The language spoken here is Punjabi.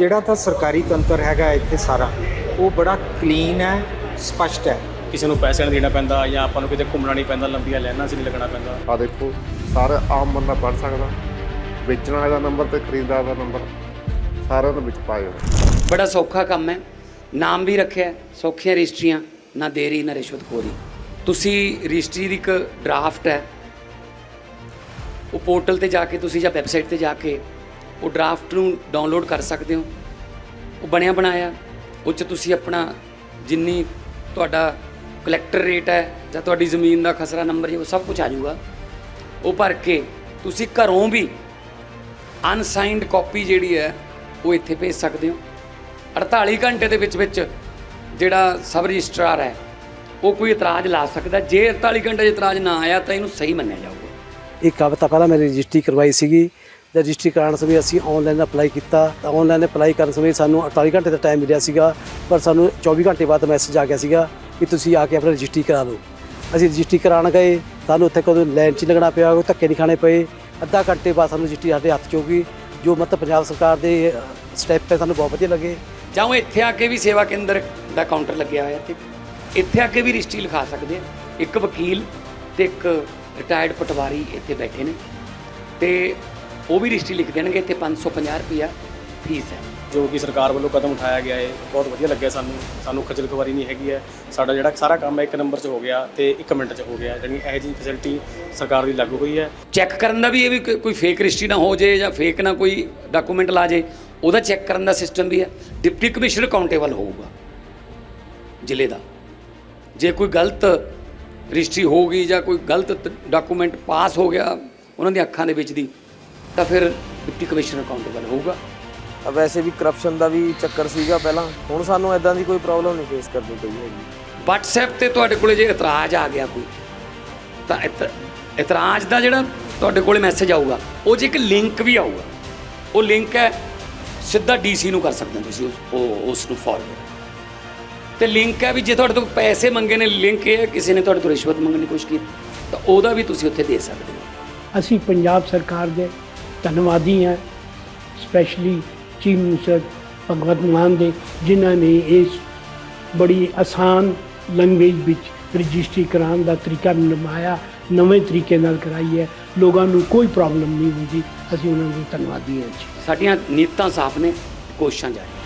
ਜਿਹੜਾ ਤਾਂ ਸਰਕਾਰੀ ਤੰਤਰ ਹੈਗਾ ਇੱਥੇ ਸਾਰਾ ਉਹ ਬੜਾ ਕਲੀਨ ਹੈ ਸਪਸ਼ਟ ਹੈ। ਕਿਸੇ ਨੂੰ ਪੈਸੇ ਨਹੀਂ ਦੇਣਾ ਪੈਂਦਾ ਜਾਂ ਆਪਾਂ ਨੂੰ ਕਿਤੇ ਘੁੰਮਣਾ ਨਹੀਂ ਪੈਂਦਾ ਲੰਬੀਆਂ ਲਾਈਨਾਂ 'ਚ ਨਹੀਂ ਲੱਗਣਾ ਪੈਂਦਾ। ਆ ਦੇਖੋ ਸਾਰਾ ਆਮ ਬੰਦਾ ਪੜ ਸਕਦਾ। ਵੇਚਣ ਵਾਲੇ ਦਾ ਨੰਬਰ ਤੇ ਖਰੀਦਦਾਰ ਦਾ ਨੰਬਰ ਸਾਰਿਆਂ ਦੇ ਵਿੱਚ ਪਾਏ ਹੋਏ। ਬੜਾ ਸੌਖਾ ਕੰਮ ਹੈ। ਨਾਮ ਵੀ ਰੱਖਿਆ ਹੈ, ਸੌਖੀਆਂ ਰਜਿਸਟਰੀਆਂ ਨਾ ਦੇਰੀ ਨਾ ਰਿਸ਼ਵਤਖੋਰੀ ਤੁਸੀਂ ਰਜਿਸਟਰੀ ਦੀ ਇੱਕ ਡਰਾਫਟ ਹੈ। ਉਹ ਪੋਰਟਲ ਤੇ ਜਾ ਕੇ ਤੁਸੀਂ ਜਾਂ ਵੈਬਸਾਈਟ ਤੇ ਜਾ ਕੇ ਉਹ ਡਰਾਫਟ ਨੂੰ ਡਾਊਨਲੋਡ ਕਰ ਸਕਦੇ ਹੋ। ਉਹ ਬਣਿਆ ਬਣਾਇਆ, ਉਹ 'ਚ ਤੁਸੀਂ ਆਪਣਾ ਜਿੰਨੀ ਤੁਹਾਡਾ ਕਲੈਕਟਰ ਰੇਟ ਹੈ ਜਾਂ ਤੁਹਾਡੀ ਜ਼ਮੀਨ ਦਾ ਖਸਰਾ ਨੰਬਰ ਹੈ, ਉਹ ਸਭ ਕੁਝ ਆ ਜਾਊਗਾ। ਉਹ ਭਰ ਕੇ ਤੁਸੀਂ ਘਰੋਂ ਵੀ ਅਨਸਾਈਨਡ ਕਾਪੀ ਜਿਹੜੀ ਹੈ, ਉਹ ਇੱਥੇ ਭੇਜ ਸਕਦੇ ਹੋ। 48 ਘੰਟੇ ਦੇ ਵਿੱਚ ਵਿੱਚ ਜਿਹੜਾ ਸਬ ਰਜਿਸਟਰਾਰ ਹੈ, ਉਹ ਕੋਈ ਇਤਰਾਜ਼ ਲਾ ਸਕਦਾ ਜੇ 48 ਘੰਟੇ 'ਚ ਇਤਰਾਜ਼ ਨਾ ਆਇਆ, ਤਾਂ ਇਹਨੂੰ ਸਹੀ ਮੰਨਿਆ ਜਾਊਗਾ। ਇੱਕ ਹਫ਼ਤਾ ਪਹਿਲਾਂ ਮੈਂ ਰਜਿਸਟਰੀ ਕਰਵਾਈ ਸੀਗੀ। ਰਜਿਸਟਰੀ ਕਰਾਉਣ ਸਮੇਂ ਅਸੀਂ ਆਨਲਾਈਨ ਅਪਲਾਈ ਕੀਤਾ। ਤਾਂ ਆਨਲਾਈਨ ਅਪਲਾਈ ਕਰਨ ਸਮੇਂ ਸਾਨੂੰ 48 ਘੰਟੇ ਦਾ ਟਾਈਮ ਮਿਲਿਆ ਸੀਗਾ, ਪਰ ਸਾਨੂੰ 24 ਘੰਟੇ ਬਾਅਦ ਮੈਸੇਜ ਆ ਗਿਆ ਸੀਗਾ ਕਿ ਤੁਸੀਂ ਆ ਕੇ ਆਪਣਾ ਰਜਿਸਟਰੀ ਕਰਾ ਲਓ ਅਸੀਂ ਰਜਿਸਟਰੀ ਕਰਾਉਣ ਗਏ, ਸਾਨੂੰ ਉੱਥੇ ਕਦੋਂ ਲਾਈਨ 'ਚ ਹੀ ਲੱਗਣਾ ਪਿਆ ਕੋਈ ਧੱਕੇ ਨਹੀਂ ਖਾਣੇ ਪਏ। ਅੱਧਾ ਘੰਟੇ ਬਾਅਦ ਸਾਨੂੰ ਰਜਿਸਟਰੀ ਸਾਡੇ ਹੱਥ 'ਚ ਹੋ ਗਈ, ਜੋ ਮਤਲਬ ਪੰਜਾਬ ਸਰਕਾਰ ਦੇ ਸਟੈਪ ਹੈ, ਸਾਨੂੰ ਬਹੁਤ ਵਧੀਆ ਲੱਗੇ। ਜਾਂ ਉਹ ਇੱਥੇ ਆ ਕੇ ਵੀ ਸੇਵਾ ਕੇਂਦਰ ਦਾ ਕਾਊਂਟਰ ਲੱਗਿਆ ਹੋਇਆ ਇੱਥੇ। ਇੱਥੇ ਆ ਕੇ ਵੀ ਰਜਿਸਟਰੀ ਲਿਖਾ ਸਕਦੇ ਆ। ਇੱਕ ਵਕੀਲ ਤੇ ਇੱਕ ਰਿਟਾਇਰਡ ਪਟਵਾਰੀ ਇੱਥੇ ਬੈਠੇ ਨੇ। ਤੇ ਉਹ ਵੀ ਰਜਿਸਟਰੀ ਲਿਖ ਦੇਣਗੇ ਇੱਥੇ 550 ਰੁਪਿਆ ਫੀਸ ਹੈ। ਜੋ ਕਿ ਸਰਕਾਰ ਵੱਲੋਂ ਕਦਮ ਉਠਾਇਆ ਗਿਆ ਹੈ ਬਹੁਤ ਵਧੀਆ ਲੱਗਿਆ ਸਾਨੂੰ। ਸਾਨੂੰ ਖੱਜਲ ਖੁਆਰੀ ਨਹੀਂ ਹੈਗੀ ਹੈ। ਸਾਡਾ ਜਿਹੜਾ ਸਾਰਾ ਕੰਮ ਹੈ ਇੱਕ ਨੰਬਰ 'ਚ ਹੋ ਗਿਆ ਤੇ ਇੱਕ ਮਿੰਟ 'ਚ ਹੋ ਗਿਆ। ਜਾਣੀ ਇਹੋ ਜਿਹੀ ਫੈਸਿਲਿਟੀ ਸਰਕਾਰ ਦੀ ਲਾਗੂ ਹੋਈ ਹੈ। ਚੈੱਕ ਕਰਨ ਦਾ ਵੀ ਇਹ ਵੀ ਕੋਈ- ਫੇਕ ਰਜਿਸਟਰੀ ਨਾ ਹੋ ਜੇ ਜਾਂ ਫੇਕ ਨਾ ਕੋਈ ਡਾਕੂਮੈਂਟ ਲਾ ਜੇ ਉਹਦਾ ਚੈੱਕ ਕਰਨ ਦਾ ਸਿਸਟਮ ਵੀ ਹੈ। ਡਿਪਟੀ ਕਮਿਸ਼ਨਰ ਅਕਾਊਂਟੇਬਲ ਹੋਊਗਾ ਜ਼ਿਲ੍ਹੇ ਦਾ। ਜੇ ਕੋਈ ਗਲਤ ਰਜਿਸਟਰੀ ਹੋ ਗਈ ਜਾਂ ਕੋਈ ਗਲਤ ਡਾਕੂਮੈਂਟ ਪਾਸ ਹੋ ਗਿਆ ਉਹਨਾਂ ਦੀਆਂ ਅੱਖਾਂ ਦੇ ਵਿੱਚ ਦੀ ਤਾਂ ਫਿਰ ਡਿਪਟੀ ਕਮਿਸ਼ਨਰ ਅਕਾਊਂਟੇਬਲ ਹੋਊਗਾ। ਆ ਵੈਸੇ ਵੀ ਕਰਪਸ਼ਨ ਦਾ ਵੀ ਚੱਕਰ ਸੀਗਾ ਪਹਿਲਾਂ। ਹੁਣ ਸਾਨੂੰ ਐਦਾਂ ਦੀ ਕੋਈ ਪ੍ਰੋਬਲਮ ਨਹੀਂ ਫੇਸ ਕਰਨੀ ਪਈ ਹੈਗੀ। WhatsApp ਤੇ ਤੁਹਾਡੇ ਕੋਲੇ ਜੇ ਇਤਰਾਜ਼ ਆ ਗਿਆ ਕੋਈ ਤਾਂ ਇਤ- ਇਤਰਾਜ਼ ਦਾ ਜਿਹੜਾ ਤੁਹਾਡੇ ਕੋਲੇ ਮੈਸੇਜ ਆਊਗਾ ਉਹ 'ਚ ਇੱਕ ਲਿੰਕ ਵੀ ਆਊਗਾ ਉਹ ਲਿੰਕ ਹੈ ਸਿੱਧਾ ਡੀਸੀ ਨੂੰ ਕਰ ਸਕਦੇ ਹੋ ਤੁਸੀਂ ਉਸ- ਉਹ ਉਸ ਨੂੰ ਫਾਰਵਰਡ ਤੇ ਲਿੰਕ ਹੈ ਵੀ ਜੇ ਤੁਹਾਡੇ ਤੋਂ ਪੈਸੇ ਮੰਗੇ ਨੇ ਲਿੰਕ ਇਹ ਹੈ ਕਿਸੇ ਨੇ ਤੁਹਾਡੇ ਤੋਂ ਰਿਸ਼ਵਤ ਮੰਗਣ ਦੀ ਕੋਸ਼ਿਸ਼ ਕੀਤੀ ਤਾਂ ਉਹਦਾ ਵੀ ਤੁਸੀਂ ਉੱਥੇ ਦੇ ਸਕਦੇ ਹੋ। ਅਸੀਂ ਪੰਜਾਬ ਸਰਕਾਰ ਦੇ ਧੰਨਵਾਦੀ ਹਾਂ specially chief minister Bhagwant Mann ਦੇ, ਜਿਨ੍ਹਾਂ ਨੇ ਇਸ ਬੜੀ ਆਸਾਨ ਲੈਂਗੁਏਜ ਵਿੱਚ ਰਜਿਸਟਰੀ ਕਰਾਉਣ ਦਾ ਤਰੀਕਾ ਨਿਭਾਇਆ, ਨਵੇਂ ਤਰੀਕੇ ਨਾਲ ਕਰਾਈ ਹੈ। ਲੋਕਾਂ ਨੂੰ ਕੋਈ ਪ੍ਰੋਬਲਮ ਨਹੀਂ ਹੁੰਦੀ। ਅਸੀਂ ਉਹਨਾਂ ਨੂੰ ਧੰਨਵਾਦੀ ਹਾਂ ਜੀ। ਸਾਡੀਆਂ ਨੀਤਾਂ ਸਾਫ਼ ਨੇ, ਕੋਸ਼ਿਸ਼ਾਂ ਜਾਰੀ